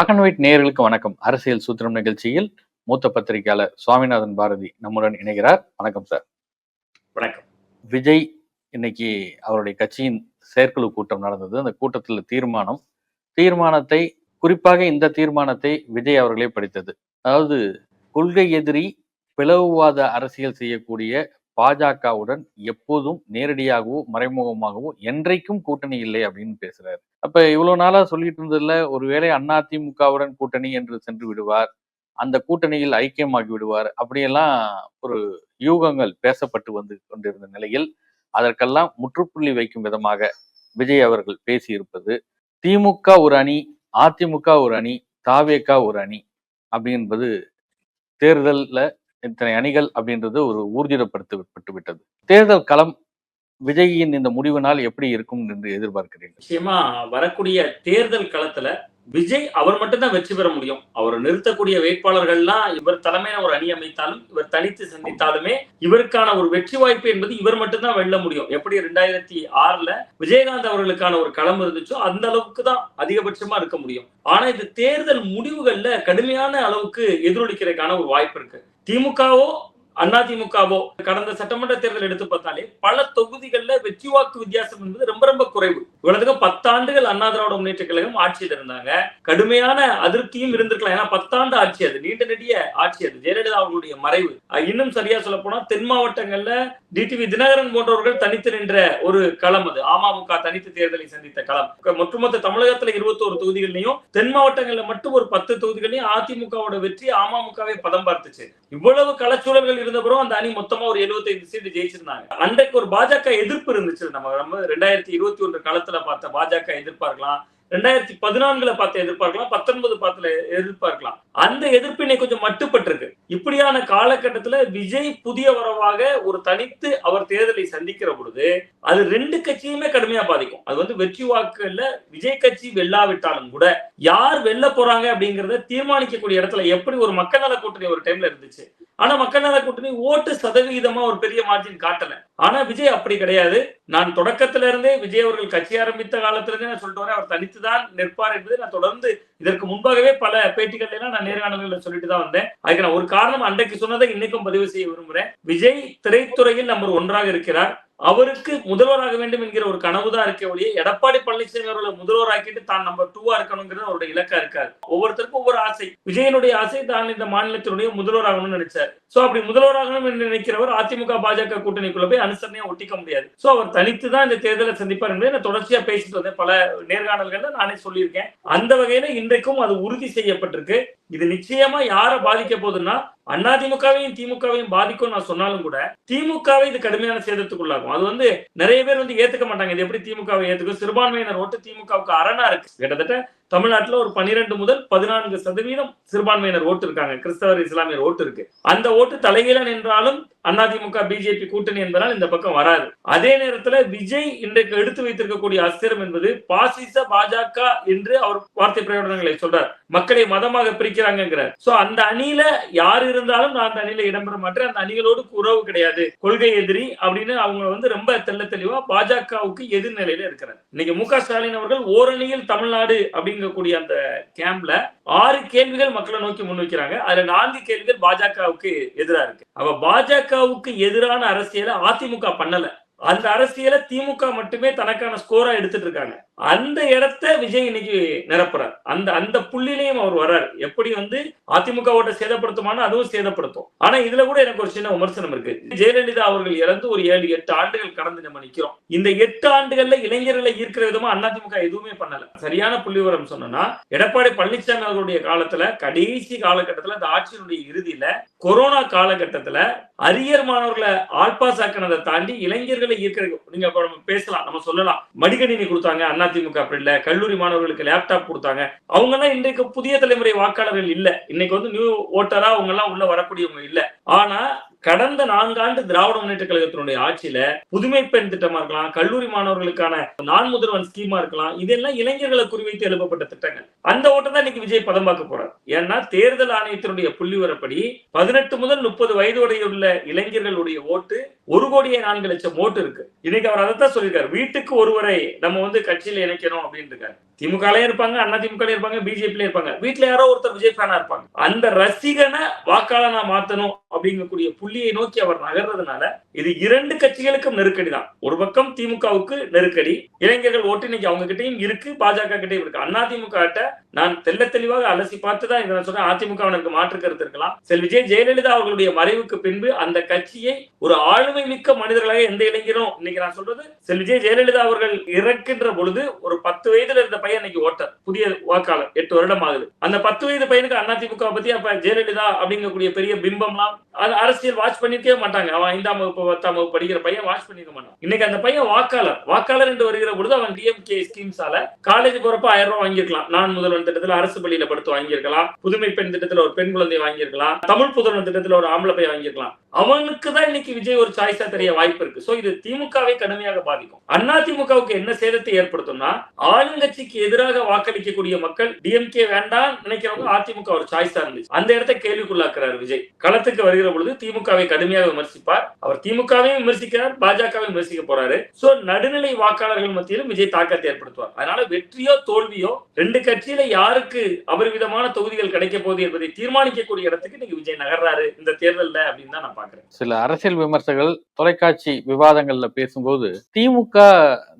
Black and white நேயர்களுக்கு வணக்கம். அரசியல் சூத்திரம் நிகழ்ச்சியில் மூத்த பத்திரிகையாளர் சுவாமிநாதன் பாரதி நம்முடன் இணைகிறார். வணக்கம் சார். வணக்கம். விஜய் இன்னைக்கு அவருடைய கட்சியின் செயற்குழு கூட்டம் நடந்தது. அந்த கூட்டத்தில் தீர்மானம் தீர்மானத்தை குறிப்பாக இந்த தீர்மானத்தை விஜய் அவர்களே படித்தது. அதாவது கொள்கை எதிரி பிளவுவாத அரசியல் செய்யக்கூடிய பாஜகவுடன் எப்போதும் நேரடியாகவோ மறைமுகமாகவோ என்றைக்கும் கூட்டணி இல்லை அப்படின்னு பேசுறாரு. அப்ப இவ்வளவு நாளா சொல்லிட்டு இருந்ததுல ஒருவேளை அதிமுகவுடன் கூட்டணி என்று சென்று விடுவார் அந்த கூட்டணியில் ஐக்கியமாகி விடுவார் அப்படியெல்லாம் ஒரு யூகங்கள் பேசப்பட்டு வந்து கொண்டிருந்த நிலையில் அதற்கெல்லாம் முற்றுப்புள்ளி வைக்கும் விதமாக விஜய் அவர்கள் பேசியிருப்பது திமுக ஒரு அணி அதிமுக ஒரு அணி தாவேகா ஒரு அணி அப்படின்பது தேர்தலில் இத்தனை அணிகள் அப்படின்றது ஒரு ஊர்ஜிதப்படுத்தப்பட்டு விட்டது தேர்தல் களம் விஜயின் இந்த முடிவினால் எப்படி இருக்கும் என்று எதிர்பார்க்கிறீர்கள்? நிச்சயமா வரக்கூடிய தேர்தல் களத்துல விஜய் அவர் மட்டும்தான் வெற்றி பெற முடியும். அவர் நிறுத்தக்கூடிய வேட்பாளர்கள்லாம் இவர் தலைமையில ஒரு அணி அமைத்தாலும் இவர் தனித்து சந்தித்தாலுமே இவருக்கான ஒரு வெற்றி வாய்ப்பு என்பது இவர் மட்டும்தான் வெல்ல முடியும். எப்படி ரெண்டாயிரத்தி ஆறுல விஜயகாந்த் அவர்களுக்கான ஒரு களம் இருந்துச்சோ அந்த அளவுக்கு தான் அதிகபட்சமா இருக்க முடியும். ஆனா இந்த தேர்தல் முடிவுகள்ல கடுமையான அளவுக்கு எதிரொலிக்கிறதுக்கான ஒரு வாய்ப்பு இருக்கு. திமுகவோ அதிமுகவோ கடந்த சட்டமன்ற தேர்தல் எடுத்து பார்த்தாலே பல தொகுதிகள்ல வெற்றி வாக்கு வித்தியாசம் என்பது ரொம்ப ரொம்ப குறைவு. இவ்வளவுக்கு பத்தாண்டுகள் அண்ணா திராவிட முன்னேற்ற கழகம் ஆட்சியில் இருந்தாங்க கடுமையான அதிருப்தியும் இருந்திருக்கலாம். ஏன்னா பத்தாண்டு ஆட்சி அது. நீண்ட நெடிய ஆட்சி அது. ஜெயலலிதா அவர்களுடைய மறைவு. இன்னும் சரியா சொல்ல போனா தென் மாவட்டங்கள்ல டிடிவி தினகரன் போன்றவர்கள் தனித்து நின்ற ஒரு களம் அது. அமமுக தனித்து தேர்தலை சந்தித்த களம். ஒட்டுமொத்த தமிழகத்துல இருபத்தோரு தொகுதிகளையும் தென் மாவட்டங்கள்ல மட்டும் ஒரு பத்து தொகுதிகளையும் அதிமுகவோட வெற்றி அமமுகவே பதம் பார்த்துச்சு. இவ்வளவு களச்சூழல்கள் இருந்தபுறம் அந்த அணி மொத்தமா ஒரு 75 சீட்டு ஜெயிச்சிருந்தாங்க. அன்றைக்கு ஒரு பாஜக எதிர்ப்பு இருந்துச்சு. நம்ம நம்ம ரெண்டாயிரத்தி இருபத்தி ஒன்று களத்துல பார்த்த பாஜக எதிர்பார்க்கலாம் ரெண்டாயிரத்தி பதினான்குல பார்த்து எதிர்பார்க்கலாம் பத்தொன்பது பார்த்துல எதிர்பார்க்கலாம். அந்த எதிர்ப்பினை கொஞ்சம் மட்டுப்பட்டிருக்கு. இப்படியான காலகட்டத்துல விஜய் புதிய வரவாக ஒரு தனித்து அவர் தேர்தலை சந்திக்கிற பொழுது அது ரெண்டு கட்சியுமே கடுமையா பாதிக்கும். அது வந்து வெற்றி வாக்குல விஜய் கட்சி வெல்லாவிட்டாலும் கூட யார் வெல்ல போறாங்க அப்படிங்கறத தீர்மானிக்கக்கூடிய இடத்துல எப்படி ஒரு மக்கள் நல கூட்டணி ஒரு டைம்ல இருந்துச்சு. ஆனா மக்கள் நல கூட்டணி ஓட்டு சதவிகிதமா ஒரு பெரிய மார்ஜின் காட்டல. ஆனா விஜய் அப்படி கிடையாது. நான் தொடக்கத்திலிருந்தே விஜய் அவர்கள் கட்சி ஆரம்பித்த காலத்திலிருந்தே நான் சொல்லிட்டு வரேன். அவர் தனித்துதான் நிற்பார் என்பதை நான் தொடர்ந்து இதற்கு முன்பாகவே பல பேட்டிகள் எல்லாம் நான் நேர்காணல்கள் சொல்லிட்டு தான் வந்தேன். அதுக்கு நான் ஒரு காரணம் அன்றைக்கு சொன்னதை இன்னைக்கும் பதிவு செய்ய விரும்புறேன். விஜய் திரைத்துறையில் நம்பர் ஒன்றாக இருக்கிறார். அவருக்கு முதல்வராக வேண்டும் என்கிற ஒரு கனவுதான் இருக்க ஒழிய எடப்பாடி பழனிசாமி அவர்களை முதல்வராக்கிட்டு தான் நம்பர் டூவா இருக்கணுங்கிறது அவருடைய இலக்கா இருக்காரு. ஒவ்வொருத்தருக்கும் ஒவ்வொரு ஆசை. விஜயனுடைய ஆசை தான் இந்த மாநிலத்தினுடைய முதல்வராகணும்னு நினைச்சார். சோ அப்படி முதல்வராகணும் என்று நினைக்கிறவர் அதிமுக பாஜக கூட்டணிக்குள்ள போய் அனுசரணையை ஒட்டிக்க முடியாது. சோ அவர் தனித்து தான் இந்த தேர்தலை சந்திப்பார் என்பதை நான் தொடர்ச்சியா பேசிட்டு வந்தேன். பல நேர்காணல்கள்ல நானே சொல்லியிருக்கேன். அந்த வகையில இன்றைக்கும் அது உறுதி செய்யப்பட்டிருக்கு. இது நிச்சயமா யாரை பாதிக்க போகுதுன்னா அதிமுகவையும் திமுகவையும் பாதிக்கும் நான் சொன்னாலும் கூட திமுகவை இது கடுமையான சேதத்துக்குள்ளாகும் அது வந்து நிறைய பேர் வந்து ஏத்துக்க மாட்டாங்க. இது எப்படி திமுகவை ஏத்துக்கும்? சிறுபான்மையினர் ஓட்டு திமுகவுக்கு அரணா இருக்கு. கிட்டத்தட்ட தமிழ்நாட்டுல ஒரு பன்னிரெண்டு முதல் பதினான்கு சதவீதம் சிறுபான்மையினர் ஓட்டு இருக்காங்க. கிறிஸ்தவர் இஸ்லாமியர் ஓட்டு இருக்கு. அந்த ஓட்டு தலைகீழ நின்றாலும் அதிமுக பிஜேபி கூட்டணி என்பதால் இந்த பக்கம் வராது. அதே நேரத்துல விஜய் இன்றைக்கு எடுத்து வைத்திருக்கக்கூடிய அஸ்திரம் என்பது பாசிச பாஜக என்று அவர் வார்த்தை பிரகடனங்களை சொல்றார். மக்களை மதமாக பிரிக்கிறாங்கிறார் சோ அந்த அணியில யார் இருந்தாலும் நான் அந்த அணியில இடம்பெற மாட்டேன். அந்த அணிகளோடு உறவு கிடையாது. கொள்கை எதிரி அப்படின்னு அவங்க வந்து ரொம்ப தெல்ல தெளிவா பாஜகவுக்கு எதிர்நிலையில இருக்கிறார் இன்னைக்கு மு க ஸ்டாலின் அவர்கள் ஓரணியில் தமிழ்நாடு அப்படின்னு அப்படிங்கக்கூடிய அந்த கேம்ப்ல ஆறு கேள்விகள் மக்களை நோக்கி முன் வைக்கிறாங்க. அதுல நான்கு கேள்விகள் பாஜகவுக்கு எதிராக இருக்கு. அவ பாஜகவுக்கு எதிரான அரசியலை அதிமுக பண்ணல. அந்த அரசியலை திமுக மட்டுமே தனக்கான ஸ்கோரா எடுத்துட்டு இருக்காங்க. அந்த இடத்த விஜய் இன்னைக்கு நிரப்புறார். அந்த அந்த புள்ளிலையும் அவர் வர்றாரு. எப்படி வந்து அதிமுக ஓட்ட சேதப்படுத்துமானோ அதுவும் சேதப்படுத்தும். ஆனா இதுல கூட எனக்கு ஒரு சின்ன விமர்சனம் இருக்கு. ஜெயலலிதா அவர்கள் இறந்து ஒரு ஏழு எட்டு ஆண்டுகள் கடந்து நம்ம நிக்கிறோம். இந்த எட்டு ஆண்டுகள்ல இளைஞர்களை ஈர்க்கிற விதமா அதிமுக எதுவுமே பண்ணல. சரியான புள்ளிவரம் சொன்னா எடப்பாடி பழனிசாமி அவர்களுடைய காலத்துல கடைசி காலகட்டத்துல அந்த ஆட்சியினுடைய இறுதியில கொரோனா காலகட்டத்துல அரியர் மாணவர்களை ஆல்பாஸ் ஆக்கினதை தாண்டி இளைஞர்களை ஈர்க்கிறது நீங்க பேசலாம் நம்ம சொல்லலாம். மடிக்கணினி கொடுத்தாங்க அண்ணா அதிமுக அப்படி இல்ல கல்லூரி மாணவர்களுக்கு லேப்டாப் கொடுத்தாங்க. அவங்க எல்லாம் இன்றைக்கு புதிய தலைமுறை வாக்காளர்கள் இல்ல. இன்னைக்கு வந்து நியூ ஓட்டரா அவங்க எல்லாம் உள்ள வரக்கூடியவங்க இல்ல. ஆனா கடந்த நான்காண்டு திராவிட முன்னேற்ற கழகத்தினுடைய ஆட்சியில புதுமை பெண் திட்டமா இருக்கலாம் கல்லூரி மாணவர்களுக்கான நான் முதல்வன் ஸ்கீமா இருக்கலாம். இதெல்லாம் இளைஞர்களை குறிவைத்து எழுப்பப்பட்ட திட்டங்கள். அந்த ஓட்டம் தான் இன்னைக்கு விஜய் பதம் பார்க்க போறார். ஏன்னா தேர்தல் ஆணையத்தினுடைய புள்ளி வரப்படி பதினெட்டு முதல் முப்பது வயது உள்ள இளைஞர்களுடைய ஓட்டு ஒரு கோடியே நான்கு லட்சம் ஓட்டு இருக்கு. இன்னைக்கு அவர் அதைத்தான் சொல்லியிருக்காரு. வீட்டுக்கு ஒருவரை நம்ம வந்து கட்சியில இணைக்கணும் அப்படின்னு இருக்காரு. திமுகலயும் இருப்பாங்க அண்ணா திமுக இருப்பாங்க பிஜேபில இருப்பாங்க. வீட்டுல யாரோ ஒருத்தர் விஜய் ஃபேனா இருப்பாங்க. அந்த ரசிகனை வாக்காளனா மாத்தணும் அப்படிங்கக்கூடிய புள்ளியை நோக்கி அவர் நகர்றதுனால இது இரண்டு கட்சிகளுக்கும் நெருக்கடி தான். ஒரு பக்கம் திமுகவுக்கு நெருக்கடி இளைஞர்கள் ஓட்டு இன்னைக்கு அவங்க கிட்டையும் இருக்கு பாஜக கிட்டையும் இருக்கு. அண்ணா திமுக நான் தெள்ள தெளிவாக அலசி பார்த்து தான் இதை நான் சொல்றேன். அதிமுகவினருக்கு மாற்று கருத்து இருக்கலாம். செல் விஜய் ஜெயலலிதா அவர்களுடைய மறைவுக்கு பின்பு அந்த கட்சியை ஒரு ஆளுமை மிக்க மனிதர்களாக எந்த இளைஞரும் இன்னைக்கு நான் சொல்றது செல் விஜய் ஜெயலலிதா அவர்கள் இறக்கின்ற பொழுது ஒரு பத்து வயதுல இருந்த பையன் இன்னைக்கு ஓட்டர். புதிய வாக்காளர். எட்டு வருடம் ஆகுது அந்த பத்து வயது பையனுக்கு அதிமுக பத்தி அப்ப ஜெயலலிதா அப்படிங்கக்கூடிய பெரிய பிம்பம்லாம் அது அரசியல் வாட்ச் பண்ணிருக்கவே மாட்டாங்க. அவன் ஐந்தாம் வகுப்பு பத்தாம் வகுப்பு படிக்கிற பையன் வாட்ச் பண்ணிருக்க மாட்டான். இன்னைக்கு அந்த பையன் வாக்காளர். வாக்காளர் என்று வருகிற பொழுது அவன் டிஎம்கே ஸ்கீம்ஸால காலேஜ் போறப்ப ஆயிரம் ரூபாய் வாங்கியிருக்கலாம். நான் முதல்வன் திட்டத்துல அரசு பள்ளியில படுத்து வாங்கியிருக்கலாம். புதுமை பெண் திட்டத்துல ஒரு பெண் குழந்தை வாங்கியிருக்கலாம். தமிழ் புதல்வன் திட்டத்துல ஒரு ஆம்பளை பையன் வாங்கியிருக்கலாம். அவனுக்கு தான் இன்னைக்கு விஜய் ஒரு சாய்ஸா தெரிய வாய்ப்பு இருக்கு. சோ இது திமுகவை கடுமையாக பாதிக்கும். அண்ணா திமுகவுக்கு என்ன சேதத்தை ஏற்படுத்தும்னா ஆளுங்கட்சிக்கு எதிராக வாக்களிக்கக்கூடிய மக்கள் டிஎம்கே வேண்டாம் நினைக்கிறவங்க அதிமுக ஒரு சாய்ஸா இருந்துச்சு. அந்த இடத்தை கேள்விக்குள்ளாக்குறாரு விஜய். களத்துக்கு வருகிற பொழுது திமுகவை கடுமையாக விமர்சிப்பார். அவர் திமுகவையும் விமர்சிக்கிறார் பாஜகவையும் விமர்சிக்க போறாரு. சோ நடுநிலை வாக்காளர்கள் மத்தியிலும் விஜய் தாக்கத்தை ஏற்படுத்துவார். அதனால வெற்றியோ தோல்வியோ ரெண்டு கட்சியில யாருக்கு அபரிவிதமான தொகுதிகள் கிடைக்க போகுது என்பதை தீர்மானிக்கக்கூடிய இடத்துக்கு இன்னைக்கு விஜய் நகர்றாரு இந்த தேர்தல்ல அப்படின்னு தான் நான் பாக்குறேன் சில அரசியல் விமர்சகர்கள் தொலைக்காட்சி விவாதங்கள்ல பேசும்போது திமுக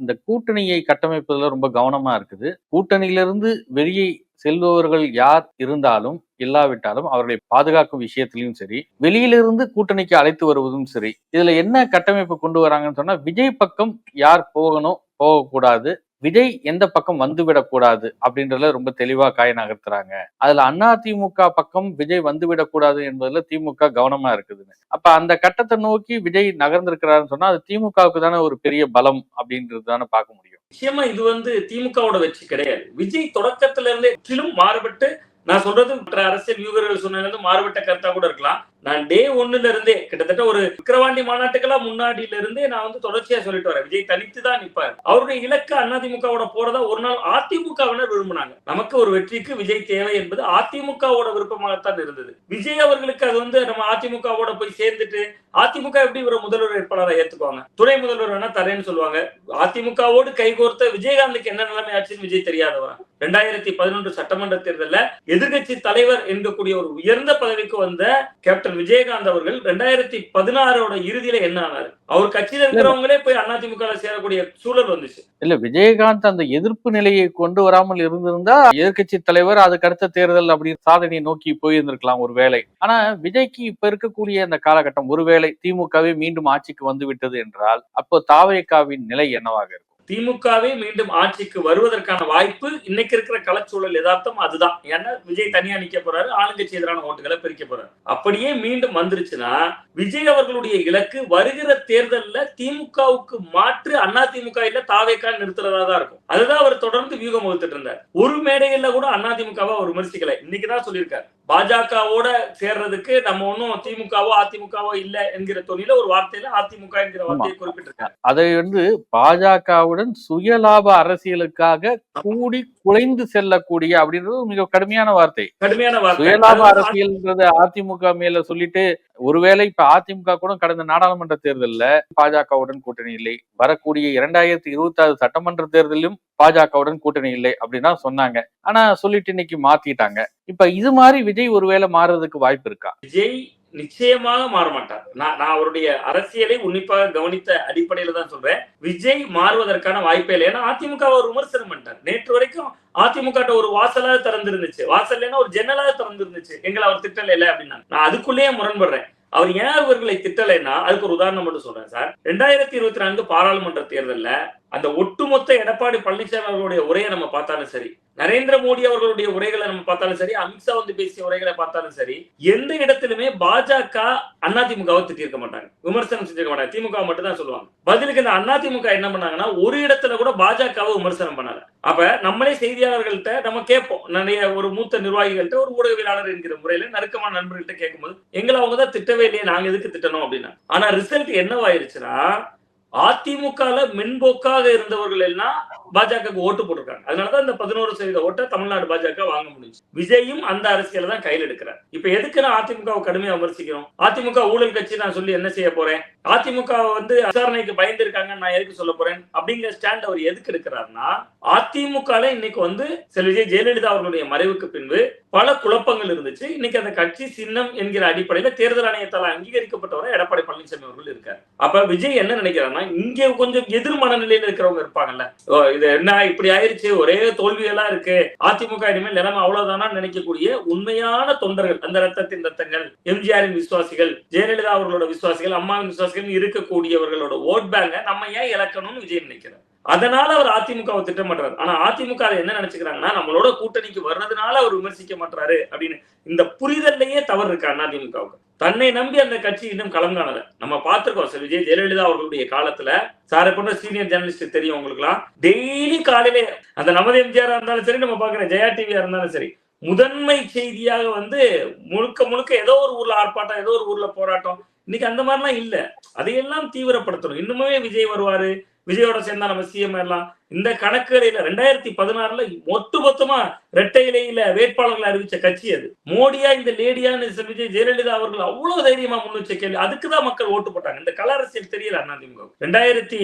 இந்த கூட்டணியை கட்டமைப்பதுல ரொம்ப கவனமா இருக்குது. கூட்டணியிலிருந்து வெளியே செல்பவர்கள் யார் இருந்தாலும் இல்லாவிட்டாலும் அவர்களை பாதுகாக்கும் விஷயத்திலையும் சரி வெளியிலிருந்து கூட்டணிக்கு அழைத்து வருவதும் சரி இதுல என்ன கட்டமைப்பு கொண்டு வராங்கன்னு சொன்னா விஜய் பக்கம் யார் போகணும் போகக்கூடாது. விஜய் எந்த பக்கம் வந்துவிடக்கூடாது அப்படின்றதுல ரொம்ப தெளிவா காய நகர்த்துறாங்க. அதுல அண்ணா திமுக பக்கம் விஜய் வந்துவிடக்கூடாது என்பதுல திமுக கவனமா இருக்குதுன்னு. அப்ப அந்த கட்டத்தை நோக்கி விஜய் நகர்ந்திருக்கிறாருன்னு சொன்னா அது திமுகவுக்கு தானே ஒரு பெரிய பலம் அப்படின்றது தானே பார்க்க முடியும். நிச்சயமா இது வந்து திமுகவோட வெற்றி கிடையாது. விஜய் தொடக்கத்துல இருந்தே முற்றிலும் மாறுபட்டு நான் சொல்றது மற்ற அரசியல் வியூகர்கள் சொன்னது மாறுபட்ட கருத்தா கூட இருக்கலாம். நான் டே ஒன்னுல இருந்தே கிட்டத்தட்ட ஒரு விக்கிரவாண்டி மாநாட்டுக்கெல்லாம் முன்னாடியில இருந்தே நான் வந்து தொடர்ச்சியா சொல்லிட்டு வரேன். விஜய் தனித்து தான் நிப்பார். அவருடைய இலக்கு அதிமுகவோட போறதா ஒரு நாள் அதிமுகவினர் விரும்பினாங்க. நமக்கு ஒரு வெற்றிக்கு விஜய் தேவை என்பது அதிமுகவோட விருப்பமாகத்தான் இருந்தது. விஜய் அவர்களுக்கு அது வந்து நம்ம அதிமுகவோட போய் சேர்ந்துட்டு அதிமுக எப்படி ஒரு முதல்வர் வேட்பாளரை ஏத்துக்குவாங்க? துணை முதல்வர் வேணா தரேன்னு சொல்லுவாங்க. அதிமுகவோடு கைகோர்த்த விஜயகாந்துக்கு என்ன நிலைமை ஆச்சுன்னு விஜய் தெரியாதவரா? ரெண்டாயிரத்தி பதினொன்று சட்டமன்ற தேர்தலில் எதிர்கட்சி தலைவர் என்கக்கூடிய ஒரு உயர்ந்த பதவிக்கு வந்த கேப்டன் விஜயகாந்த் அவர்கள் ரெண்டாயிரத்தி பதினாறோட இறுதியில என்ன ஆனாரு? அவர் கட்சியில இருக்கிறவங்களே போய் அதிமுக சேரக்கூடிய சூழல் வந்துச்சு. இல்ல விஜயகாந்த் அந்த எதிர்ப்பு நிலையை கொண்டு வராமல் இருந்திருந்தா எதிர்க்கட்சி தலைவர் அதுக்கு அடுத்த தேர்தல் அப்படி சாதனையை நோக்கி போயிருந்திருக்கலாம் ஒரு வேலை ஆனா விஜய்க்கு இப்ப இருக்கக்கூடிய அந்த காலகட்டம் ஒருவேளை திமுகவே மீண்டும் ஆட்சிக்கு வந்து விட்டது என்றால் அப்போ தாவேகாவின் நிலை என்னவாக இருக்கும்? திமுகவே மீண்டும் ஆட்சிக்கு வருவதற்கான வாய்ப்பு இன்னைக்கு இருக்கிற களச்சூழல் யதார்த்தம் அதுதான். ஏன்னா விஜய் தனியா நிக்க போறாரு ஆளுங்கட்சி எதிரான ஓட்டுகளை பிரிக்க போறாரு. அப்படியே மீண்டும் வந்துருச்சுன்னா விஜய் அவர்களுடைய இலக்கு வருகிற தேர்தல்ல திமுகவுக்கு மாற்று அண்ணா திமுக இல்ல தாவேக்கா நிறுத்துறதா தான் இருக்கும். அதுதான் அவர் தொடர்ந்து வியூகம் வகுத்துட்டு இருந்தார். ஒரு மேடையில கூட அண்ணா திமுகவை அவர் விமர்சிக்கல. இன்னைக்குதான் சொல்லியிருக்காரு. பாஜகவோட சேர்றதுக்கு நம்ம ஒன்னும் திமுகவோ அதிமுகவோ இல்ல என்கிற தொழில ஒரு வார்த்தையில அதிமுக என்கிற வார்த்தையை குறிப்பிட்டிருக்காரு அதை வந்து பாஜகவுடன் சுயலாப அரசியலுக்காக கூடி குலைந்து செல்லக்கூடிய அப்படின்றது மிக கடுமையான வார்த்தை. கடுமையான சுயலாப அரசியல்ன்றத அதிமுக மேல சொல்லிட்டு ஒருவேளை இப்ப அதிமுக கூட கடந்த நாடாளுமன்ற தேர்தல்ல பாஜகவுடன் கூட்டணி இல்லை. வரக்கூடிய இரண்டாயிரத்தி இருபத்தி ஆறு சட்டமன்ற தேர்தலிலும் பாஜகவுடன் கூட்டணி இல்லை அப்படின்னா சொன்னாங்க. ஆனா சொல்லிட்டு இன்னைக்கு மாத்திட்டாங்க. இப்ப இது மாதிரி விஜய் ஒருவேளை மாறுறதுக்கு வாய்ப்பு இருக்கா? விஜய் நிச்சயமாக மாற மாட்டார் நான் நான் அவருடைய அரசியலை உன்னிப்பாக கவனித்த அடிப்படையில தான் சொல்றேன். விஜய் மாறுவதற்கான வாய்ப்பே இல்லை. ஏன்னா அதிமுக அவர் விமர்சனம் பண்ணிட்டார். நேற்று வரைக்கும் அதிமுக ஒரு வாசலாக திறந்திருந்துச்சு. வாசல்னா ஒரு ஜன்னலாக திறந்திருந்துச்சு. எங்களை அவர் திட்டல இல்லை அப்படின்னா நான் அதுக்குள்ளேயே முரண்படுறேன். அவர் ஏன் இவர்களை திட்டலைன்னா அதுக்கு ஒரு உதாரணம் மட்டும் சொல்றேன் சார். ரெண்டாயிரத்தி இருபத்தி நான்கு பாராளுமன்ற தேர்தல்ல அந்த ஒட்டுமொத்த எடப்பாடி பழனிசாமி அவர்களுடைய உரையை நம்ம பார்த்தாலும் சரி நரேந்திர மோடி அவர்களுடைய உரைகளை நம்ம பார்த்தாலும் சரி அமித்ஷா வந்து பேசிய உரைகளை பார்த்தாலும் சரி எந்த இடத்திலுமே பாஜக அதிமுகவை திட்டிருக்க மாட்டாங்க. விமர்சனம் செஞ்சிருக்க மாட்டாங்க. திமுக மட்டும் தான் சொல்லுவாங்க. பதிலுக்கு இந்த அதிமுக என்ன பண்ணாங்கன்னா ஒரு இடத்துல கூட பாஜகவை விமர்சனம் பண்ணாங்க அப்ப நம்மளே செய்தியாளர்கள்ட்ட நம்ம கேட்போம். நிறைய ஒரு மூத்த நிர்வாகிகள்கிட்ட ஒரு ஊடகவியலாளர் என்கிற முறையில நெருக்கமான நண்பர்கள்ட்ட கேட்கும்போது எங்களை அவங்க தான் திட்டவே இல்லையே நாங்க எதுக்கு திட்டணும் அப்படின்னா. ஆனா ரிசல்ட் என்னவாயிருச்சுன்னா அதிமுகல மென்போக்காக இருந்தவர்கள் எல்லாம் பாஜகவுக்கு ஓட்டு போட்டிருக்காங்க. அதனாலதான் இந்த பதினோரு சதவீத ஓட்டை தமிழ்நாடு பாஜக வாங்க முடிஞ்சு. விஜயும் அந்த அரசியல தான் கையில் எடுக்கிறார். இப்ப எதுக்கு நான் அதிமுகவை கடுமையா விமர்சிக்கிறோம்? அதிமுக ஊழல் கட்சி நான் சொல்லி என்ன செய்ய போறேன்? அதிமுக வந்து விசாரணைக்கு பயந்து இருக்காங்க நான் எதுக்கு சொல்ல போறேன்? அப்படிங்கிற ஸ்டாண்ட் அவர் எதுக்கு எடுக்கிறாருன்னா அதிமுக இன்னைக்கு வந்து செல் விஜய் ஜெயலலிதா அவர்களுடைய மறைவுக்கு பின்பு பல குழப்பங்கள் இருந்துச்சு. இன்னைக்கு அந்த கட்சி சின்னம் என்கிற அடிப்படையில தேர்தல் ஆணையத்தால் அங்கீகரிக்கப்பட்டவரை எடப்பாடி பழனிசாமி அவர்கள் இருக்காரு. அப்ப விஜய் என்ன நினைக்கிறாருன்னா இங்க கொஞ்சம் எதிர் மனநிலையில இருக்கிறவங்க இருப்பாங்கல்ல. ஓ, இது என்ன இப்படி ஆயிருச்சு? ஒரே தோல்வியெல்லாம் இருக்கு. அதிமுக இனிமேல் நிலைமை அவ்வளவுதானா நினைக்கக்கூடிய உண்மையான தொண்டர்கள் அந்த ரத்தத்தின் ரத்தங்கள் எம்ஜிஆரின் விசுவாசிகள் ஜெயலலிதா அவர்களோட விசுவாசிகள் அம்மாவின் விசுவாசிகள் இருக்கக்கூடியவர்களோட ஓட் பேங்க நம்ம ஏன் இழக்கணும்னு விஜய் நினைக்கிறார். அதனால அவர் அதிமுகவை திட்டம் பண்றாரு ஆனா அதிமுக அதை என்ன நினைச்சுக்கிறாங்கன்னா நம்மளோட கூட்டணிக்கு வர்றதுனால அவர் விமர்சிக்க மாட்டாரு அப்படின்னு இந்த புரிதல்லையே தவறு இருக்கு அதிமுகவுக்கு. தன்னை நம்பி அந்த கட்சி இன்னும் களம் காணல நம்ம பார்த்திருக்கோம் சார் விஜய் ஜெயலலிதா அவர்களுடைய காலத்துல சாரை போன்ற சீனியர் ஜேர்னலிஸ்ட் தெரியும் உங்களுக்குலாம் டெய்லி காலையிலே அந்த நமது எம்ஜிஆரா இருந்தாலும் சரி நம்ம பாக்குறேன் ஜெயா டிவியா இருந்தாலும் சரி முதன்மை செய்தியாக வந்து முழுக்க முழுக்க ஏதோ ஒரு ஊர்ல ஆர்ப்பாட்டம் ஏதோ ஒரு ஊர்ல போராட்டம். இன்னைக்கு அந்த மாதிரிலாம் இல்ல. அதையெல்லாம் தீவிரப்படுத்தணும். இன்னுமே விஜய் வருவாரு விஜயோட சேர்ந்தா நம்ம சிஎம் ஆயிடலாம் இந்த கணக்குகளில ரெண்டாயிரத்தி பதினாறுல ஒட்டு மொத்தமா ரெட்டை இலையில வேட்பாளர்களை அறிவிச்ச கட்சி அது. மோடியா இந்த லேடியான்னு விஜய் ஜெயலலிதா அவர்கள் அவ்வளவு தைரியமா முன்வச்ச கேள்வி. அதுக்குதான் மக்கள் ஓட்டு போட்டாங்க. இந்த கல அரசியல் தெரியல அதிமுக ரெண்டாயிரத்தி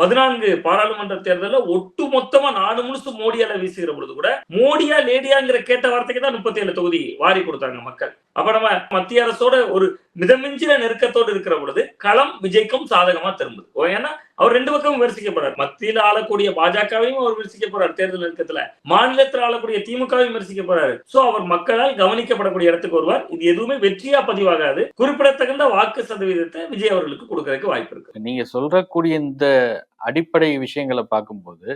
பதினான்கு பாராளுமன்ற தேர்தலில் ஒட்டு மொத்தமா நாடு முழுசு மோடியால வீசுகிற பொழுது கூட மோடியா லேடியாங்கிற கேட்ட வார்த்தைக்கு தான் முப்பத்தி ஏழு தொகுதி வாரி கொடுத்தாங்க மக்கள். அப்ப நம்ம மத்திய அரசோட ஒரு மிதமிஞ்சின நெருக்கத்தோடு இருக்கிற பொழுது களம் விஜய்க்கும் சாதகமா திரும்புது. ஏன்னா அவர் ரெண்டு பக்கமும் விமர்சிக்கப்படுறார். மத்தியில ஆளக்கூடிய பாஜகவையும் அவர் விமர்சிக்க போறார் தேர்தல் நெருக்கத்துல. மாநிலத்தில் ஆளக்கூடிய திமுகவையும் விமர்சிக்க போறாரு. சோ அவர் மக்களால் கவனிக்கப்படக்கூடிய இடத்துக்கு வருவார். இது எதுவுமே வெற்றியா பதிவாகாது. குறிப்பிடத்தகுந்த வாக்கு சதவீதத்தை விஜய் அவர்களுக்கு கொடுக்கறதுக்கு வாய்ப்பு இருக்கு. நீங்க சொல்றக்கூடிய இந்த அடிப்படை விஷயங்களை பார்க்கும்போது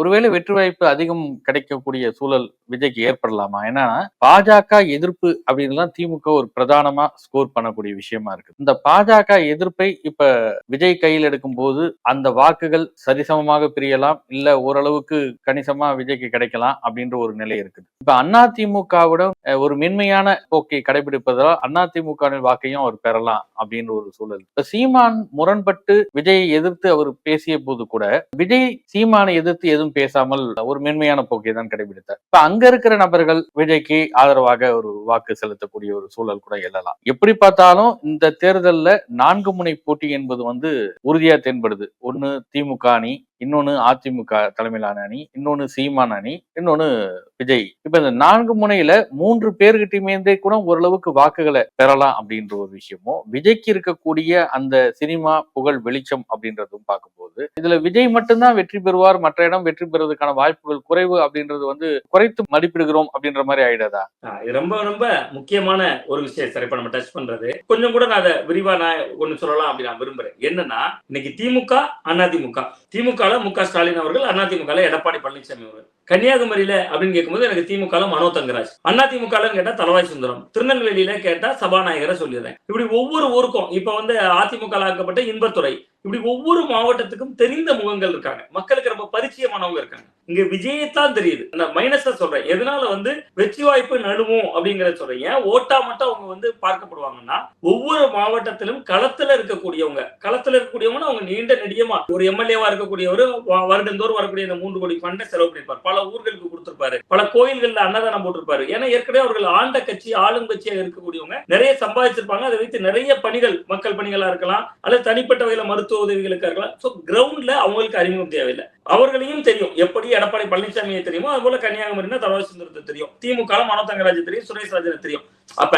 ஒருவேளை வெற்றி வாய்ப்பு அதிகம் கிடைக்கக்கூடிய சூழல் விஜய்க்கு ஏற்படலாமா? ஏன்னா பாஜக எதிர்ப்பு அப்படின்லாம் திமுக ஒரு பிரதானமா ஸ்கோர் பண்ணக்கூடிய விஷயமா இருக்கு இந்த பாஜக எதிர்ப்பை இப்ப விஜய் கையில் எடுக்கும் போது அந்த வாக்குகள் சரிசமமாக பிரியலாம் இல்ல ஓரளவுக்கு கணிசமா விஜய்க்கு கிடைக்கலாம் அப்படின்ற ஒரு நிலை இருக்குது. இப்ப அண்ணா திமுகவிடம் ஒரு மென்மையான போக்கை கடைபிடிப்பதால் அதிமுக வாக்கையும் அவர் பெறலாம் அப்படின்ற ஒரு சூழல். இப்ப சீமான் முரண்பட்டு விஜயை எதிர்த்து அவர் பேசிய போது கூட விஜய் சீமானை எதிர்த்து எதுவும் எதுவும் பேசாமல் ஒரு மென்மையான போக்கை தான் கடைபிடித்தார். இப்ப அங்க இருக்கிற நபர்கள் விஜய்க்கு ஆதரவாக ஒரு வாக்கு செலுத்தக்கூடிய ஒரு சூழல் கூட எழலாம். எப்படி பார்த்தாலும் இந்த தேர்தல்ல நான்கு முனை போட்டி என்பது வந்து உறுதியா தென்படுது. ஒண்ணு திமுக அணி இன்னொன்று அதிமுக தலைமையிலான அணி இன்னொன்னு சீமான் அணி இன்னொன்று விஜய். இப்ப இந்த நான்கு முனையில மூன்று பேர்கிட்டயுமே கூட ஓரளவுக்கு வாக்குகளை பெறலாம் அப்படின்ற ஒரு விஷயமும் விஜய்க்கு இருக்கக்கூடிய அந்த சினிமா புகழ் வெளிச்சம் அப்படின்றதும் பார்க்கும்போது இதுல விஜய் மட்டும்தான் வெற்றி பெறுவார் மற்ற இடம் வெற்றி பெறுவதற்கான வாய்ப்புகள் குறைவு அப்படின்றது வந்து குறைத்து மதிப்பிடுகிறோம் அப்படின்ற மாதிரி ஆயிடாதா? ரொம்ப ரொம்ப முக்கியமான ஒரு விஷயம் சார் இப்ப நம்ம டச் பண்றது. கொஞ்சம் கூட நான் அதை விரிவா நான் ஒண்ணு சொல்லலாம் அப்படி நான் விரும்புறேன். என்னன்னா இன்னைக்கு திமுக அதிமுக திமுக மு க ஸ்டாலின் அவர்கள் அதிமுக எடப்பாடி பழனிசாமி அவர்கள். கன்னியாகுமரியில அப்படின்னு கேட்கும்போது எனக்கு திமுக மனோ தங்கராஜ். அதிமுக கேட்டா தலவாய் சுந்தரம். திருநெல்வேலியில கேட்டா சபாநாயகரை சொல்லிடுறேன். இப்படி ஒவ்வொரு ஊருக்கும் இப்ப வந்து அதிமுக ஆக்கப்பட்ட இன்பத்துறை இப்படி ஒவ்வொரு மாவட்டத்துக்கும் தெரிந்த முகங்கள் இருக்காங்க. மக்களுக்கு ரொம்ப பரிச்சயமானவங்க இருக்காங்க. இங்க விஜயத்தான் தெரியுது. நான் மைனஸா சொல்றேன். எதனால வந்து வெற்றி வாய்ப்பு நழுவும் அப்படிங்கறத சொல்றேன். ஏன் ஓட்டா மட்டும் அவங்க வந்து பார்க்கப்படுவாங்கன்னா ஒவ்வொரு மாவட்டத்திலும் களத்துல இருக்கக்கூடியவங்க களத்துல இருக்கக்கூடியவங்க அவங்க நீண்ட நெடியமா ஒரு எம்எல்ஏவா இருக்கக்கூடியவர் வருடந்தோறும் வரக்கூடிய இந்த மூன்று கோடி ஃபண்டை செலவு பண்ணிருப்பார். பல ஊர்களுக்கு கொடுத்திருப்பாரு. பல கோயில்கள்ல அன்னதானம் போட்டிருப்பாரு. ஏன்னா ஏற்கனவே அவர்கள் ஆண்ட கட்சி ஆளும் கட்சியாக இருக்கக்கூடியவங்க நிறைய சம்பாதிச்சிருப்பாங்க. அதை வைத்து நிறைய பணிகள் மக்கள் பணிகளா இருக்கலாம். அல்லது தனிப்பட்ட வகையில மருத்துவ உதவிகளுக்கு இருக்கலாம் ஸோ கிரவுண்ட்ல அவங்களுக்கு அறிமுகம் தேவையில்லை. அவர்களையும் தெரியும். எப்படி எடப்பாடி பழனிசாமியை தெரியுமோ அது போல கன்னியாகுமரினா தலவாய் சுந்தரத்தை தெரியும். திமுக மனோதங்கராஜ் தெரியும் சுரேஷ் ராஜனை தெரியும். அப்ப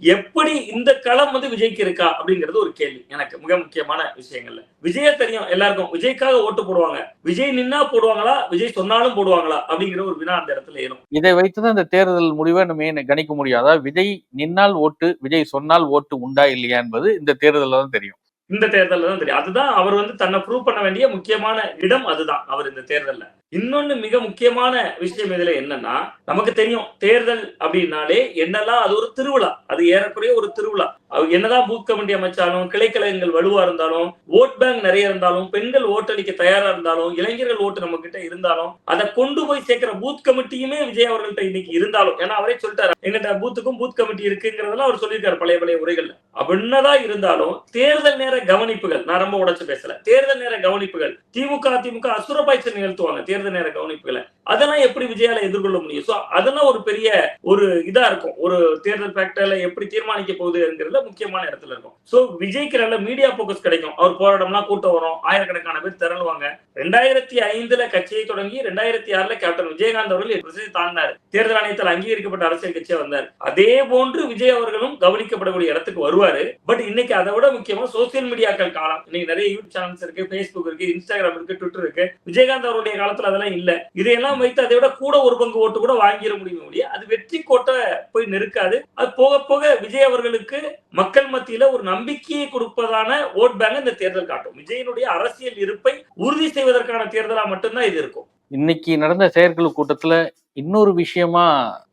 எப்படி இந்த களம் வந்து விஜய்க்கு இருக்கா அப்படிங்கிறது ஒரு கேள்வி. எனக்கு மிக முக்கியமான விஷயங்கள்ல. விஜய தெரியும் எல்லாருக்கும். விஜய்க்காக ஓட்டு போடுவாங்க. விஜய் நின்னா போடுவாங்களா? விஜய் சொன்னாலும் போடுவாங்களா? அப்படிங்கிற ஒரு வினா அந்த இடத்துல ஏறும். இதை வைத்துதான் இந்த தேர்தல் முடிவை நம்ம கணிக்க முடியும்? அதாவது விஜய் நின்னால் ஓட்டு விஜய் சொன்னால் ஓட்டு உண்டா இல்லையா என்பது இந்த தேர்தலில் தான் தெரியும். இந்த தேர்தலில் தான் தெரியும். அதுதான் அவர் வந்து தன்னை ப்ரூவ் பண்ண வேண்டிய முக்கியமான இடம் அதுதான். அவர் இந்த தேர்தல்ல. இன்னொன்னு மிக முக்கியமான விஷயம் இதுல என்னன்னா நமக்கு தெரியும் தேர்தல் அப்படின்னாலே என்னெல்லாம் அது ஒரு திருவிழா. அது ஏறக்குறைய ஒரு திருவிழா. அது என்னதான் பூத் கமிட்டி அமைச்சாலும் கிளைக்கழகங்கள் வலுவா இருந்தாலும் ஓட் பேங்க் நிறைய இருந்தாலும் பெண்கள் ஓட்டளிக்க தயாரா இருந்தாலும் இளைஞர்கள் ஓட்டு நம்ம கிட்ட இருந்தாலும் அதை கொண்டு போய் சேர்க்கிற பூத் கமிட்டியுமே விஜய் அவர்கள்ட்ட இன்னைக்கு இருந்தாலும். ஏன்னா அவரே சொல்லிட்டாரு எங்கிட்ட பூத்துக்கும் பூத் கமிட்டி இருக்குங்கிறதெல்லாம் அவர் சொல்லியிருக்காரு பழைய பழைய உரைகள்ல. அப்படின்னதான் இருந்தாலும் தேர்தல் நேர கவனிப்புகள் நான் ரொம்ப உடச்சு பேசல. தேர்தல் நேர கவனிப்புகள் திமுக அதிமுக அசுர பாய்ச்சல் நிகழ்த்துவாங்க தேர்தல் நேர கவனிப்புகளை. அதெல்லாம் எப்படி விஜயால எதிர்கொள்ள முடியும்? சோ அதெல்லாம் ஒரு பெரிய ஒரு இதா இருக்கும். ஒரு தேர்தல் ஃபேக்டர்ல எப்படி தீர்மானிக்க போகுதுங்கிறதுல முக்கியமான இடத்துல இருக்கும். சோ விஜய்க்கு நல்ல மீடியா போக்கஸ் கிடைக்கும். அவர் போராட்டம்லாம் கூட்டம் வரும். ஆயிரக்கணக்கான பேர் திரளுவாங்க. ரெண்டாயிரத்தி ஐந்துல கட்சியை தொடங்கி ரெண்டாயிரத்தி ஆறுல கேப்டன் விஜயகாந்த் அவர்கள் பிரசித்தி தாண்டினார். தேர்தல் ஆணையத்தில் அங்கீகரிக்கப்பட்ட அரசியல் கட்சியா வந்தார். அதே போன்று விஜய் அவர்களும் கவனிக்கப்படக்கூடிய இடத்துக்கு வருவாரு. பட் இன்னைக்கு அதை விட முக்கியமா சோசியல் மீடியாக்கள் காலம். இன்னைக்கு நிறைய யூடியூப் சேனல்ஸ் இருக்கு பேஸ்புக் இருக்கு இன்ஸ்டாகிராம் இருக்கு ட்விட்டர் இருக்கு. விஜயகாந்த் அவருடைய காலத்துல அதெல்லாம் இல்ல. இதையெல்லாம் வைத்து அதை விட கூட ஒரு பங்கு ஓட்டு கூட வாங்கிட முடியும் முடியும் அது வெற்றி கோட்டை போய் நெருக்காது அது போக போக விஜய் அவர்களுக்கு மக்கள் மத்தியில ஒரு நம்பிக்கையை கொடுப்பதான ஓட் பேங்க் இந்த தேர்தல் காட்டும். விஜயனுடைய அரசியல் இருப்பை உறுதி செய்வதற்கான தேர்தலா மட்டும்தான் இது இருக்கும். இன்னைக்கு நடந்த செயற்குழு கூட்டத்துல இன்னொரு விஷயமா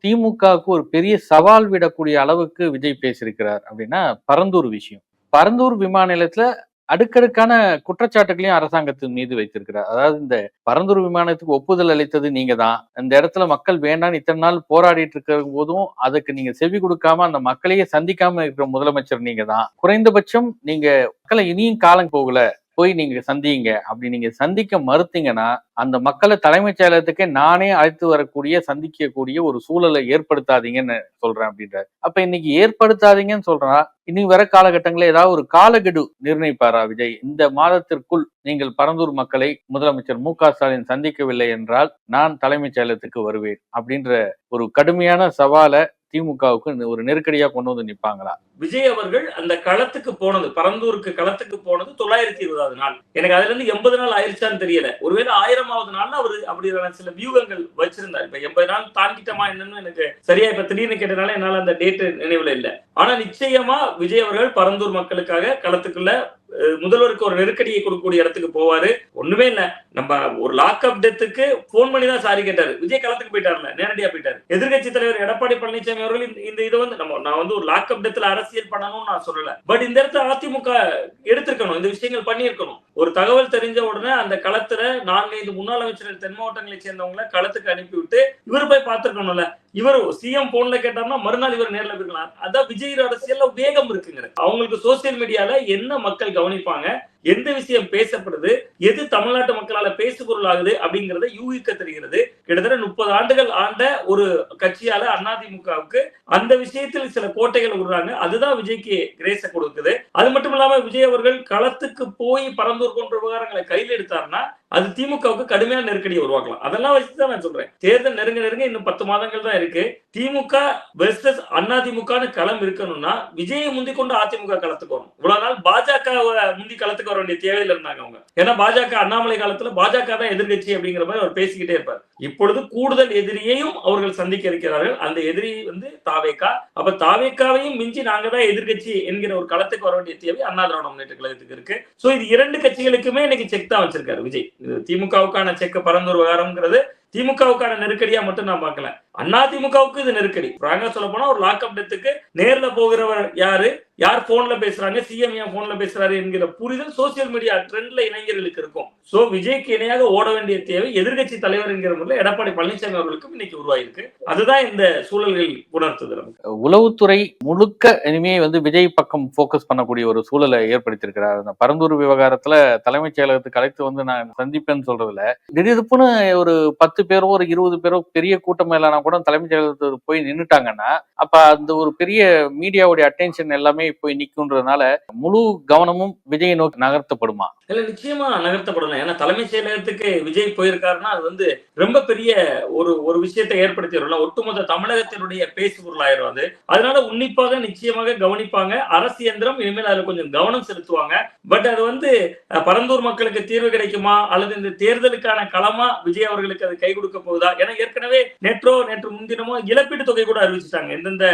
திமுகவுக்கு ஒரு பெரிய சவால் விடக்கூடிய அளவுக்கு விஜய் பேசியிருக்கிறார் அப்படின்னா பரந்தூர் விஷயம். பரந்தூர் விமான நிலையத்துல அடுக்கடுக்கான குற்றச்சாட்டுகளையும் அரசாங்கத்தின் மீது வைத்திருக்கிறார். அதாவது இந்த பரந்தூர் விமானத்துக்கு ஒப்புதல் அளித்தது நீங்க தான். இந்த இடத்துல மக்கள் வேண்டாம் இத்தனை நாள் போராடிட்டு இருக்கிற போதும் அதுக்கு நீங்க செவி கொடுக்காம அந்த மக்களையே சந்திக்காம இருக்கிற முதலமைச்சர் நீங்க தான். குறைந்தபட்சம் நீங்க மக்களை இனியும் காலம் போகல. போய் நீங்க சந்திங்க. அப்படி நீங்க சந்திக்க மறுத்தீங்கன்னா அந்த மக்களை தலைமைச் செயலகத்துக்கு நானே அழைத்து வரக்கூடிய சந்திக்கக்கூடிய ஒரு சூழலை ஏற்படுத்தாதீங்கன்னு சொல்றேன் அப்படின்றார். அப்ப இன்னைக்கு ஏற்படுத்தாதீங்கன்னு சொல்றா இனி வர காலகட்டங்களில் ஏதாவது ஒரு காலகெடு நிர்ணயிப்பாரா விஜய்? இந்த மாதத்திற்குள் நீங்கள் பரந்தூர் மக்களை முதலமைச்சர் மு க ஸ்டாலின் சந்திக்கவில்லை என்றால் நான் தலைமைச் செயலகத்துக்கு வருவேன் அப்படின்ற ஒரு கடுமையான சவாலை திமுகவுக்கு ஒரு நெருக்கடியா கொண்டு வந்து நிற்பாங்களா விஜய் அவர்கள் அந்த களத்துக்கு போனது பரந்தூருக்கு களத்துக்கு போனது தொள்ளாயிரத்தி இருபதாவது நாள். எனக்கு அதுல இருந்து எண்பது நாள் ஆயிருச்சான்னு தெரியல. ஒருவேளை ஆயிரமாவது நாள்ல அவர் அப்படியான சில வியூகங்கள் வச்சிருந்தார். இப்ப எண்பது நாள் தாண்டிட்டமா என்னன்னு எனக்கு சரியா இப்ப திடீர்னு கேட்டனால என்னால அந்த டேட் நினைவுல இல்ல. ஆனா நிச்சயமா விஜய் அவர்கள் பரந்தூர் மக்களுக்காக களத்துக்குள்ள அஹ், முதல்வருக்கு ஒரு நெருக்கடியை கொடுக்கக்கூடிய இடத்துக்கு போவாரு. ஒண்ணுமே இல்ல. நம்ம ஒரு லாக் அப் டெத்துக்கு போன் பண்ணி தான் சாரி கேட்டாரு. விஜய் களத்துக்கு போயிட்டாருல நேரடியா போயிட்டாரு. எதிர்கட்சி தலைவர் எடப்பாடி பழனிசாமி அவர்கள் இந்த- இதை வந்து நம்ம நான் வந்து ஒரு லாக் அப் டெத்துல அரசியல் பண்ணணும்னு நான் சொல்லல. பட் இந்த இடத்துல அதிமுக எடுத்திருக்கணும். இந்த விஷயங்கள் பண்ணியிருக்கணும். ஒரு தகவல் தெரிஞ்ச உடனே அந்த களத்துல நான்கைந்து முன்னாள் அமைச்சர்கள் தென் மாவட்டங்களை சேர்ந்தவங்கள களத்துக்கு அனுப்பிவிட்டு இவர் போய் பார்த்திருக்கணும்ல. இவர் சிஎம் போன்ல கேட்டார்னா மறுநாள் இவர் நேரில் இருக்கலாம் அதான் விஜய் அரசியல்ல வேகம் இருக்குங்கிற. அவங்களுக்கு சோசியல் மீடியால என்ன மக்கள் கவனிப்பாங்க எந்த விஷயம் பேசப்படுது எது தமிழ்நாட்டு மக்களால பேசு பொருளாகுது அப்படிங்கறத யூகிக்க தெரிகிறது. கிட்டத்தட்ட முப்பது ஆண்டுகள் ஆண்ட ஒரு கட்சியால அதிமுகவுக்கு அந்த விஷயத்தில் சில கோட்டைகள் விடுறாங்க. அதுதான் விஜய்க்கு கிரேச கொடுக்குது. அது மட்டும் இல்லாம விஜய் அவர்கள் களத்துக்கு போய் பரந்தூர் போன்ற விவகாரங்களை கையில் எடுத்தாருன்னா அது திமுகவுக்கு கடுமையான நெருக்கடியை உருவாக்கலாம். அதெல்லாம் வச்சுதான் நான் சொல்றேன். தேர்தல் நெருங்க நெருங்க இன்னும் பத்து மாதங்கள் தான் இருக்கு. திமுக வெர்சஸ் அதிமுகன்னு களம் இருக்கணும்னா விஜயை முந்தி கொண்டு அதிமுக களத்துக்கு வரும் இவ்வளவு நாள் பாஜக முந்தி களத்துக்கு வர வேண்டிய தேவையில இருந்தாங்க அவங்க. ஏன்னா பாஜக அண்ணாமலை காலத்துல பாஜக தான் எதிர்கட்சி அப்படிங்கிற மாதிரி அவர் பேசிக்கிட்டே இருப்பார். இப்பொழுது கூடுதல் எதிரியையும் அவர்கள் சந்திக்க இருக்கிறார்கள். அந்த எதிரி வந்து தாவேக்கா. அப்ப தாவேக்காவையும் மிஞ்சி நாங்க தான் எதிர்கட்சி என்கிற ஒரு களத்துக்கு வர வேண்டிய தேவை அண்ணா திராவிட முன்னேற்ற கழகத்துக்கு இருக்கு. சோ இது இரண்டு கட்சிகளுக்குமே இன்னைக்கு செக் தான் வச்சிருக்காரு விஜய். திமுகவுக்கான செக் பரந்தூர் விவகாரம்ங்கிறது திமுகவுக்கான நெருக்கடியா மட்டும் நான் பார்க்கல. அண்ணா திமுகவுக்கு இது நெருக்கடி. பிராங்கா சொல்ல போனா ஒரு லாக்அப் டெத்துக்கு நேர்ல போகிறவர் யாரு? யார் போன்ல பேசுறாங்க? சிஎம் ஏன் போன்ல பேசுறாரு என்கிற புரிதல் சோசியல் மீடியா ட்ரெண்ட்ல இளைஞர்களுக்கு இருக்கும். சோ விஜய்க்கு இணையாக ஓட வேண்டிய தேவை எதிர்க்கட்சி தலைவர் என்கிற முறையில் எடப்பாடி பழனிசாமி அவர்களுக்கும் இன்னைக்கு உருவாயிருக்கு. அதுதான் இந்த சூழல்கள் உணர்த்துது நமக்கு. உளவுத்துறை முழுக்க இனிமே வந்து விஜய் பக்கம் ஃபோக்கஸ் பண்ணக்கூடிய ஒரு சூழலை ஏற்படுத்தியிருக்கிறார். அந்த பரந்தூர் விவகாரத்துல தலைமைச் செயலகத்துக்கு அழைத்து வந்து நான் சந்திப்பேன்னு சொல்றதுல திடீர்னு ஒரு பத்து பேரோ ஒரு இருபது பேரோ பெரிய கூட்டம் இல்லைனா கூட தலைமைச் செயலகத்துக்கு போய் நின்னுட்டாங்கன்னா அப்ப அந்த ஒரு பெரிய மீடியாவுடைய அட்டென்ஷன் எல்லாமே போய் நிக்குன்றதுனால முழு கவனமும் விஜயை நோக்கி நகர்த்தப்படுமா? இல்ல நிச்சயமா நகர்த்தப்படலாம். ஏன்னா தலைமைச் செயலகத்துக்கு விஜய் போயிருக்காருன்னா அது வந்து ரொம்ப பெரிய ஒரு ஒரு விஷயத்தை ஏற்படுத்திடும்ல ஒட்டுமொத்த தமிழகத்தினுடைய பேசு பொருளாயிரும் அது. அதனால உன்னிப்பாக நிச்சயமாக கவனிப்பாங்க. அரசு இயந்திரம் இனிமேல் அதுல கொஞ்சம் கவனம் செலுத்துவாங்க. பட் அது வந்து பரந்தூர் மக்களுக்கு தீர்வு கிடைக்குமா? அல்லது இந்த தேர்தலுக்கான களமா விஜய் அவர்களுக்கு அது கை கை கொடுக்க போகுதா ஏன்னா ஏற்கனவே நேற்றோ நேற்று முன்தினமோ இழப்பீடு தொகை கூட அறிவிச்சிட்டாங்க. எந்தெந்த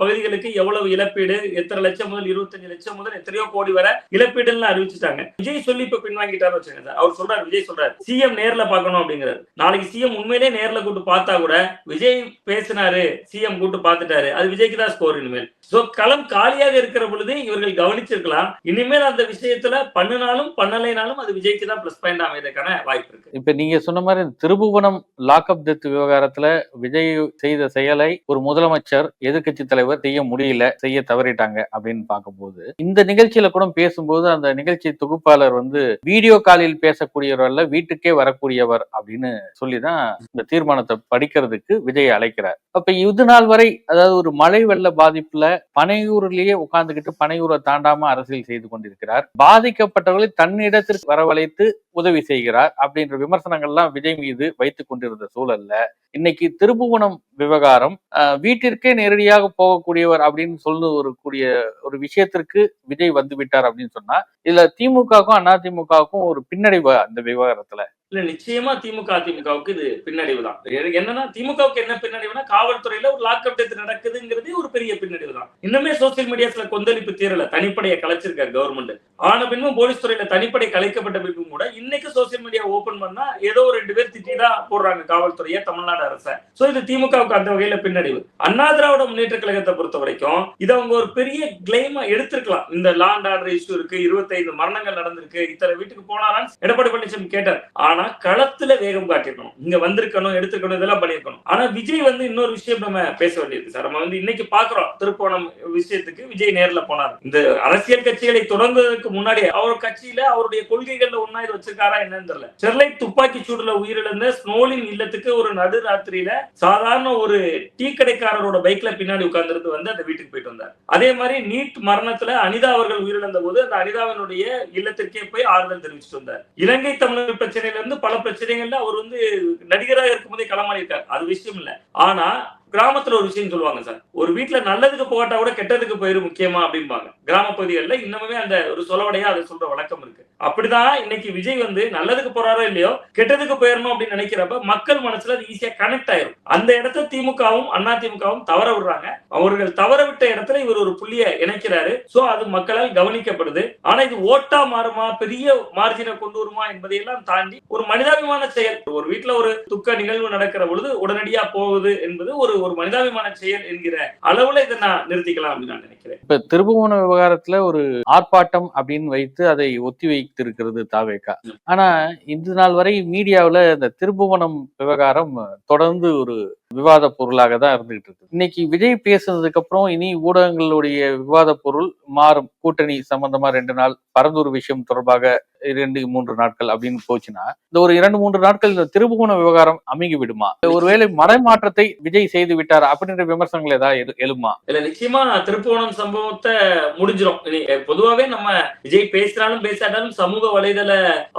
பகுதிகளுக்கு எவ்வளவு இழப்பீடு? எத்தனை லட்சம் முதல் இருபத்தஞ்சு லட்சம் முதல் எத்தனையோ கோடி வர இழப்பீடுன்னு அறிவிச்சிட்டாங்க. விஜய் சொல்லி இப்ப பின்வாங்கிட்டாரு வச்சுங்க அவர் சொல்றாரு விஜய் சொல்றாரு. சிஎம் நேர்ல பாக்கணும் அப்படிங்கிறாரு. நாளைக்கு சிஎம் உண்மையிலே நேர்ல கூட்டு பார்த்தா கூட விஜய் பேசினாரு சிஎம் கூட்டு பார்த்துட்டாரு. அது விஜய்க்கு தான் ஸ்கோர் இனிமேல். சோ களம் காலியாக இருக்கிற பொழுது இவர்கள் கவனிச்சிருக்கலாம். இனிமேல் அந்த விஷயத்துல பண்ணினாலும் பண்ணலைனாலும் அது விஜய்க்கு தான் பிளஸ் பாயிண்ட் அமைதற்கான வாய்ப்பு இருக்கு. இப்ப நீங்க சொன்ன மாதிரி திருபுவனம் திருபுவனம் லாக்அப் டெத் விவகாரத்துல விஜய் செய்த செயலை ஒரு முதலமைச்சர் எதிர்கட்சி தலைவர் செய்ய முடியல செய்ய தவறிட்டாங்க அப்படின்னு பார்க்கும்போது இந்த நிகழ்ச்சியில கூட பேசும்போது அந்த நிகழ்ச்சி தொகுப்பாளர் வந்து வீடியோ காலில் பேசக்கூடியவர் அல்ல வீட்டுக்கே வரக்கூடியவர் அப்படின்னு சொல்லிதான் இந்த தீர்மானத்தை படிக்கிறதுக்கு விஜய் அழைக்கிறார். அப்ப இது நாள் வரை அதாவது ஒரு மழை வெள்ள பாதிப்புல பனையூரிலேயே உட்கார்ந்துகிட்டு பனையூரை தாண்டாம அரசியல் செய்து கொண்டிருக்கிறார். பாதிக்கப்பட்டவர்களை தன்னிடத்திற்கு வரவழைத்து உதவி செய்கிறார் அப்படின்ற விமர்சனங்கள்லாம் விஜய் மீது வைத்து வைத்துக் கொண்டிருந்த சூழல்ல இன்னைக்கு திருப்புவனம் விவகாரம் வீட்டிற்கே நேரடியாக போகக்கூடியவர் அப்படின்னு சொல்லு கூடிய ஒரு விஷயத்திற்கு விஜய் வந்து விட்டார் அப்படின்னு சொன்னா இதுல திமுகவுக்கும் அதிமுகவுக்கும் ஒரு பின்னடைவு அந்த விவகாரத்துல. இல்ல நிச்சயமா திமுக அதிமுகவுக்கு இது பின்னடைவு தான் என்னன்னா திமுகவுக்கு என்ன பின்னடைவுனா காவல்துறையில ஒரு லாக்அப் டெத் நடக்குதுங்கிறதே ஒரு பெரிய பின்னடைவு தான் இன்னுமே சோசியல் மீடியாஸ்ல கொந்தளிப்பு தீரல தனிப்படையை கலைச்சிருக்காரு கவர்மெண்ட் ஆன பின்பும் போலீஸ் துறையில தனிப்படை கலைக்கப்பட்ட பின்பும் கூட இன்னைக்கு சோசியல் மீடியா ஓபன் பண்ணா ஏதோ ஒரு ரெண்டு பேர் திட்டி தான் போடுறாங்க காவல்துறையை தமிழ்நாடு அரசை. சோ இது திமுகவுக்கு அந்த வகையில பின்னடைவு. அண்ணா திராவிட முன்னேற்ற கழகத்தை பொறுத்த வரைக்கும் இது அவங்க ஒரு பெரிய கிளைமா எடுத்திருக்கலாம். இந்த லாண்ட் ஆர்டர் இஷ்யூ இருக்கு இருபத்தைந்து மரணங்கள் நடந்திருக்கு இத்தனை வீட்டுக்கு போனாலும் எடப்பாடி பழனிசாமி கேட்டார். ஆனா களத்துல வேகம் காட்டிருக்கணும் இங்க வந்திருக்கணும் எடுத்துக்கணும் இதெல்லாம் பண்ணிருக்கணும் ஆனா விஜய் வந்து இன்னொரு விஷயம் நம்ம பேச வேண்டியிருக்கு சார். நம்ம வந்து இன்னைக்கு பாக்குறோம் திருப்போணம் விஷயத்துக்கு விஜய் நேர்ல போனார். இந்த அரசியல் கட்சிகளை தொடங்குவதற்கு முன்னாடி அவர் கட்சியில அவருடைய கொள்கைகள்ல ஒன்னா இது வச்சிருக்காரா என்னன்னு தெரியல. ஸ்டெர்லைட் துப்பாக்கி சூடுல உயிரிழந்த ஸ்னோலின் இல்லத்துக்கு ஒரு நடுராத்திரியில சாதாரண ஒரு டீ கடைக்காரரோட பைக்ல பின்னாடி உட்கார்ந்துருந்து வந்து அந்த வீட்டுக்கு போயிட்டு வந்தார். அதே மாதிரி நீட் மரணத்துல அனிதா அவர்கள் உயிரிழந்த போது அந்த அனிதாவினுடைய இல்லத்திற்கே போய் ஆறுதல் தெரிவிச்சுட்டு வந்தார். இலங்கை தமிழர் பிரச்சனையில இருந்து பல பிரச்சனைகள்ல அவர் வந்து நடிகராக இருக்கும்போதே களமாடிருக்கார் அது விஷயம் இல்ல. ஆனா கிராமத்துல ஒரு விஷயம் சொல்லுவாங்க சார். ஒரு வீட்டுல நல்லதுக்கு போகாட்டா கூட கெட்டதுக்கு போயிரு முக்கியமா அப்படிம்பாங்க. கிராம பகுதிகளில் இன்னமுமே அந்த ஒரு சொலவடையா அதை சொல்ற வழக்கம் இருக்கு. அப்படிதான் இன்னைக்கு விஜய் வந்து நல்லதுக்கு போறாரோ இல்லையோ கெட்டதுக்கு போயிடணும் அப்படின்னு நினைக்கிறப்ப மக்கள் மனசுல அது ஈஸியா கனெக்ட் ஆயிரும். அந்த இடத்த திமுகவும் அண்ணா திமுகவும் தவற விடுறாங்க. அவர்கள் தவற விட்ட இடத்துல இவர் ஒரு புள்ளிய இணைக்கிறாரு. சோ அது மக்களால் கவனிக்கப்படுது. ஆனா இது ஓட்டா மாறுமா பெரிய மார்ஜினை கொண்டு வருமா என்பதையெல்லாம் தாண்டி ஒரு மனிதாபிமான செயல். ஒரு வீட்டுல ஒரு துக்க நிகழ்வு நடக்கிற பொழுது உடனடியா போகுது என்பது ஒரு ஒரு மனிதாபிமான செயல் என்கிற அளவுல இதை நான் நிறுத்திக்கலாம் அப்படின்னு நான் நினைக்கிறேன். இப்ப திருபுவன விவகாரத்துல ஒரு ஆர்ப்பாட்டம் அப்படின்னு வைத்து அதை ஒத்தி வைத்திருக்கிறது தாவேக்கா ஆனா இன்று நாள் வரை மீடியாவுல இந்த திருபுவனம் விவகாரம் தொடர்ந்து ஒரு விவாத பொருளாக தான் இருந்துகிட்டு இருக்கு. இன்னைக்கு விஜய் பேசுனதுக்கு அப்புறம் இனி ஊடகங்களுடைய விவாத பொருள் மாறும். கூட்டணி சம்பந்தமா ரெண்டு நாள் பரந்தூர் விஷயம் தொடர்பாக இரண்டு மூன்று நாட்கள் அப்படின்னு போச்சுன்னா இந்த ஒரு இரண்டு மூன்று நாட்கள் இந்த திருபுவன விவகாரம் அமைங்கி விடுமா? ஒருவேளை மடைமாற்றத்தை விஜய் செய்து விட்டார் அப்படின்ற விமர்சனங்கள் ஏதாவது எழுமா? இல்ல நிச்சயமா திருப்போணம் சம்பவத்தை முடிஞ்சிடும் பொதுவாகவே பொதுவாவே நம்ம விஜய் பேசினாலும் பேசாட்டாலும் சமூக வலைதள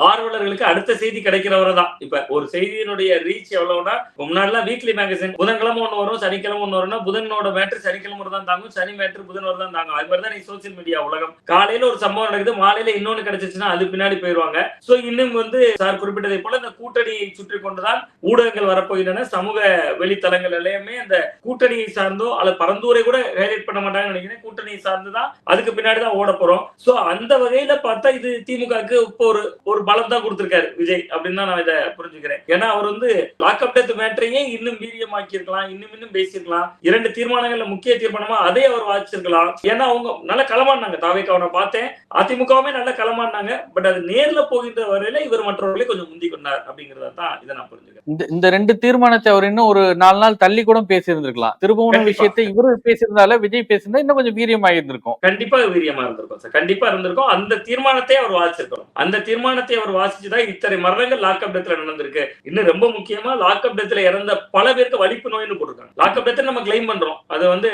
ஆர்வலர்களுக்கு அடுத்த செய்தி கிடைக்கிறவரை தான் இப்ப ஒரு செய்தியினுடைய ரீச் எவ்வளவுனா முன்னாடி வீக்லி மேகசின் புதன்கிழமை ஒன்று வரும் சனிக்கிழமை ஒன்று வரும்னா புதனோட மேட்ரு சனிக்கிழமை தான் தாங்கும் சனி மேட்ரு புதன் ஒரு தான் தாங்கும். அது மாதிரி தான் சோசியல் மீடியா உலகம். காலையில ஒரு சம்பவம் நடக்குது மாலையில இன்னொன்னு கிடைச்சிச்சுன்னா அது பின்னாடி போயிருவாங்க. சோ இன்னும் வந்து சார் குறிப்பிட்டதை போல இந்த கூட்டணியை சுற்றி கொண்டுதான் ஊடகங்கள் வரப்போகின்றன. சமூக வெளித்தளங்கள் எல்லாமே அந்த கூட்டணியை சார்ந்தோ அல்லது பரந்தூரை கூட ஹைலைட் பண்ண மாட்டாங்கன்னு நினைக்கிறேன். கூட்டணியை சார்ந்துதான் அதுக்கு பின்னாடி தான் ஓட போறோம். சோ அந்த வகையில பார்த்தா இது திமுகவுக்கு இப்போ ஒரு ஒரு பலம் தான் கொடுத்திருக்காரு விஜய் அப்படின்னு தான் நான் இதை புரிஞ்சுக்கிறேன். ஏன்னா அவர் வந்து லாக்அப் டெத் மேட்டரையே இன்னும் வீரியமாக்கி இருக்கலாம் இன்னும் இன்னும் பேசியிருக்கலாம். இரண்டு தீர்மானங்கள்ல முக்கிய தீர்மானமா அதே அவர் வாசிச்சிருக்கலாம். ஏன்னா அவங்க நல்ல களமாடினாங்க. தாவேக்கு அவனை பார்த்தேன். அதிமுகவுமே நல்ல களமாடினாங்க. பட் அது நேர்ல போகின்ற வரையில இவர் மற்றவர்களை கொஞ்சம் முந்தி கொண்டார் அப்படிங்கறத தான் இதை நான் புரிஞ்சுக்கிறேன். இந்த இந்த ரெண்டு தீர்மானத்தை அவர் இன்னும் ஒரு நாலு நாள் தள்ளி கூட பேசியிருந்திருக்கலாம். கண்டிப்பா. விஷயத்தை இவரு பேசியிருந்தால விஜய் பேசியிருந்தா இன்னும் கொஞ்சம் வீரியமாக இருந்திருக்கும் கண்டிப்பா வீரியமா இருந்திருக்கும் சார். கண்டிப்பா இருந்திருக்கும். அந்த தீர்மானத்தை அவர் வாசிச்சிருக்கணும். அந்த தீர்மானத்தை அவர் வாசிச்சுதான் இத்தனை மரணங்கள் லாக்அப் டெத்ல நடந்திருக்கு. இன்னும் ரொம்ப முக்கியமா லாக்அப் டெத்ல இறந்த பல பேருக்கு வலிப்பு நோய்னு போட்டிருக்காங்க. லாக்அப் டெத் நம்ம கிளைம் பண்றோம். அது வந்து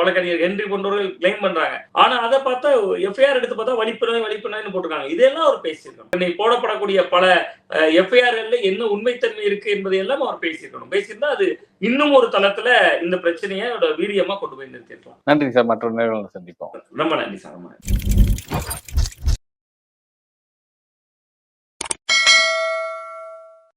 வழக்கறிஞர் ஹென்றி போன்றவர்கள் கிளைம் பண்றாங்க. ஆனா அதை பார்த்தா எஃப்ஐஆர் எடுத்து பார்த்தா வலிப்பு நோய் வலிப்பு நோய்னு போட்டிருக்காங்க. இதெல்லாம் அவர் பேசியிருக்கணும் இன்னைக்கு போடப்படக்கூடிய பல எஃப்ஐஆர்ல என்ன உண்மைத்தன்மை இருக்கு என்பதை எல்லாம் அவர் பேசியிருக்கணும். பேசியிருந்தா அது இன்னும் ஒரு தளத்துல இந்த பிரச்சனையை வீரியமா கொண்டு போய் நிறுத்திருக்கலாம் நன்றி சார். மற்ற நேரங்களில் சந்திப்போம். ரொம்ப நன்றி சார்.